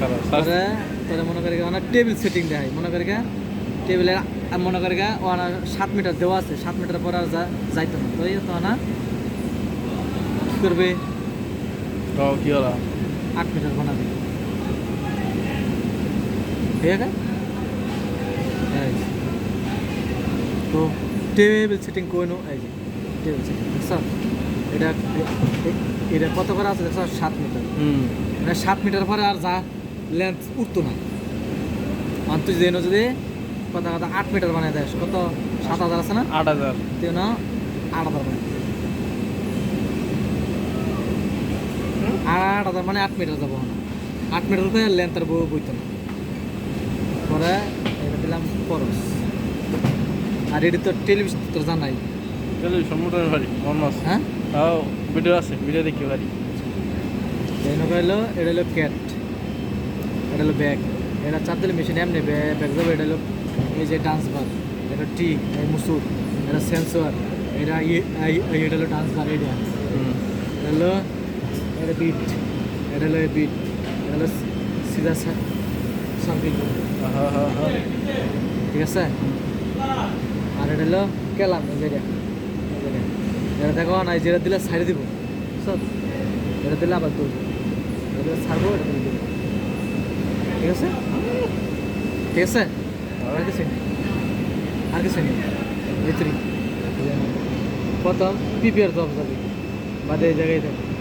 তারপরে তাহলে মনে করি অনেক টেবিল সেটিং দেয় মনে করি টেবিলে মনে করি ওনার সাত মিটার দেওয়া আছে সাত মিটার পরে আর যা- যাইতো না। তো তো না কি করবে? কি হলো? আট মিটার বানাবে ঠিক আছে? তো টেবিল সেটিং করে নো? এই যে টেবিল সেটিং দেখছ? এটা এটা কত করে আছে? দেখছ? সাত মিটার হুম। মানে সাত মিটার পরে আর যা লেন্থ উঠতো না। আর তুই যেন যদি কত কথা আট মিটার বানাই দেয় কত? সাত হাজার আছে না? আট হাজার। তুই না আট হাজার বানাই আট হাজার মানে আট মিটার যাব না আট মিটার করে লেন্থ আর বই বইতো না। পরে এটা দিলাম খরচ। আর এটি তো টেলিভিশন তোর জানাই টেলিভিশন মোটর বাড়ি মন হ্যাঁ? ভিডিও আছে ভিডিও দেখি বাড়ি এটা হলো ক্যাট এটা হলো ব্যাগ এটা চার দিলে মেশিন এমনি ব্যাগ যাবে এটা হলো এই যে ডান্স বার এটা টি এই মুসুর এটা সেন্সর এটা এটা হলো ডান্স বার এটা এটা হলো এটা বিট এটা হলো বিট এটা হলো সিধা সামথিং ঠিক আছে? আর এটা হলো কেলাম এই যে এটা দেখো না যেটা দিলে ছাড়ে দিব সব। এটা দিলে আবার তুলব এটা দিলে ছাড়বো এটা দিলে দিব ঠিক আছে? ঠিক আছে? আর কিছু নেই। আর কিছু নেই। ভিতরি। প্রথম পিপিআর যাবে বাদে জায়গায় থাকবে